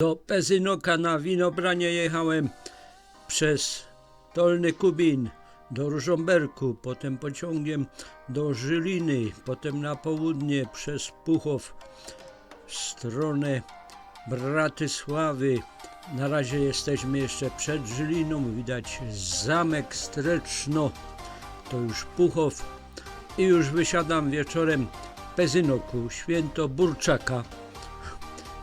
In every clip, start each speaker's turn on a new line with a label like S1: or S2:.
S1: Do Pezynoka na winobranie jechałem przez Dolny Kubin do Różomberku, potem pociągiem do Żyliny, potem na południe przez Puchow w stronę Bratysławy. Na razie jesteśmy jeszcze przed Żyliną, widać zamek Streczno, to już Puchow i już wysiadam wieczorem w Pezynoku, święto Burczaka.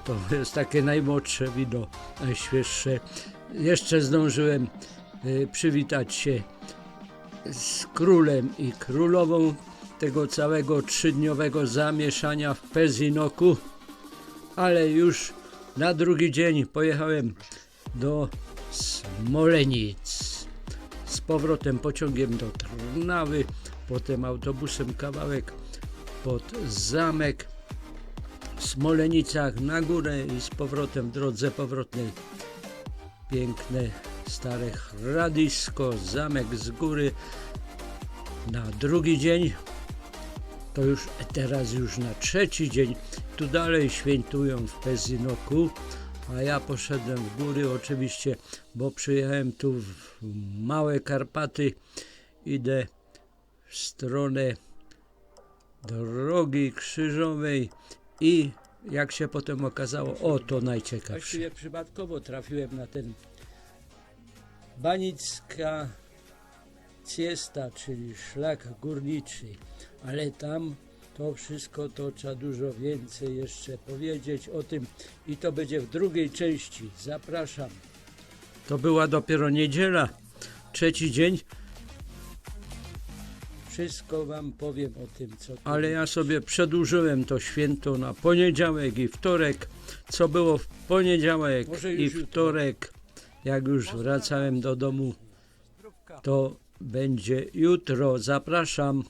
S1: To jest takie najmłodsze wino, najświeższe. Jeszcze zdążyłem y, przywitać się z królem i królową tego całego trzydniowego zamieszania w Pezinoku, ale już na drugi dzień pojechałem do Smolenic. Z powrotem pociągiem do Trnawy, potem autobusem kawałek pod zamek Smolenicach na górę i z powrotem w drodze powrotnej. Piękne stare hradisko, zamek z góry. Na drugi dzień, to już teraz już na trzeci dzień, tu dalej świętują w Pezynoku, a ja poszedłem w góry oczywiście, bo przyjechałem tu w Małe Karpaty, idę w stronę drogi krzyżowej i jak się potem okazało, o to najciekawsze. Właściwie przypadkowo trafiłem na ten Banicka Ciesta, czyli szlak górniczy, ale tam to wszystko to trzeba dużo więcej jeszcze powiedzieć o tym i to będzie w drugiej części. Zapraszam. To była dopiero niedziela, trzeci dzień. Wszystko wam powiem o tym, co. Ale ja sobie przedłużyłem to święto na poniedziałek i wtorek. Co było w poniedziałek i wtorek, jak już wracałem do domu, to będzie jutro. Zapraszam.